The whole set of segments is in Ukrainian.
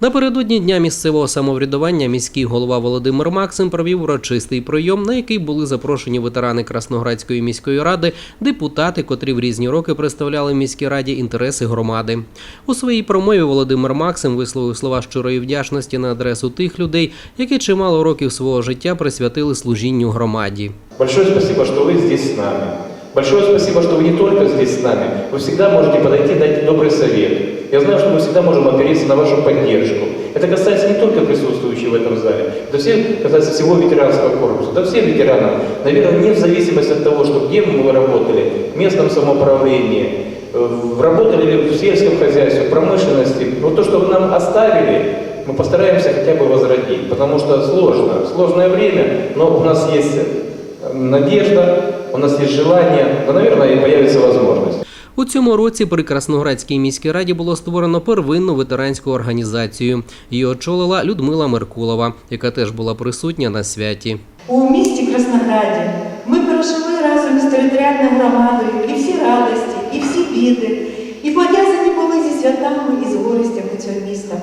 Напередодні дня місцевого самоврядування міський голова Володимир Максим провів урочистий прийом, на який були запрошені ветерани Красноградської міської ради, депутати, котрі в різні роки представляли міській раді інтереси громади. У своїй промові Володимир Максим висловив слова щирої вдячності на адресу тих людей, які чимало років свого життя присвятили служінню громаді. Большое спасибо, что вы здесь с нами. Большое спасибо, что вы не только здесь с нами, вы всегда можете подойти и дать добрый совет. Я знаю, что мы всегда можем опереться на вашу поддержку. Это касается не только присутствующих в этом зале, это все касается всего ветеранского корпуса, да все ветераны. Наверное, не в зависимости от того, что где мы работали, в местном самоуправлении, э, работали ли в сельском хозяйстве, в промышленности, вот то, что вы нам оставили, мы постараемся хотя бы возродить, потому что сложно, сложное время, но у нас есть э, надежда, у нас есть желание, но, наверное, и появится возможность. У цьому році при Красноградській міській раді було створено первинну ветеранську організацію. Її очолила Людмила Меркулова, яка теж була присутня на святі. У місті Краснограді ми прожили разом з територіальною громадою і всі радості, і всі біди, і пов'язані були зі святами і з горестями цього міста.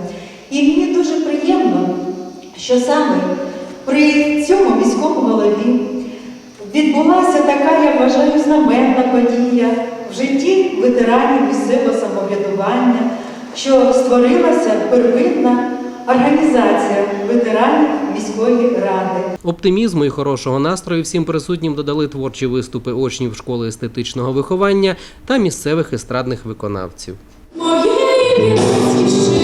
І мені дуже приємно, що саме при цьому міському голові відбулася така, я вважаю, знаменна подія в житті ветеранів місцевого самоврядування, що створилася первинна організація ветеранів міської ради. Оптимізму і хорошого настрою всім присутнім додали творчі виступи учнів школи естетичного виховання та місцевих естрадних виконавців. Моєї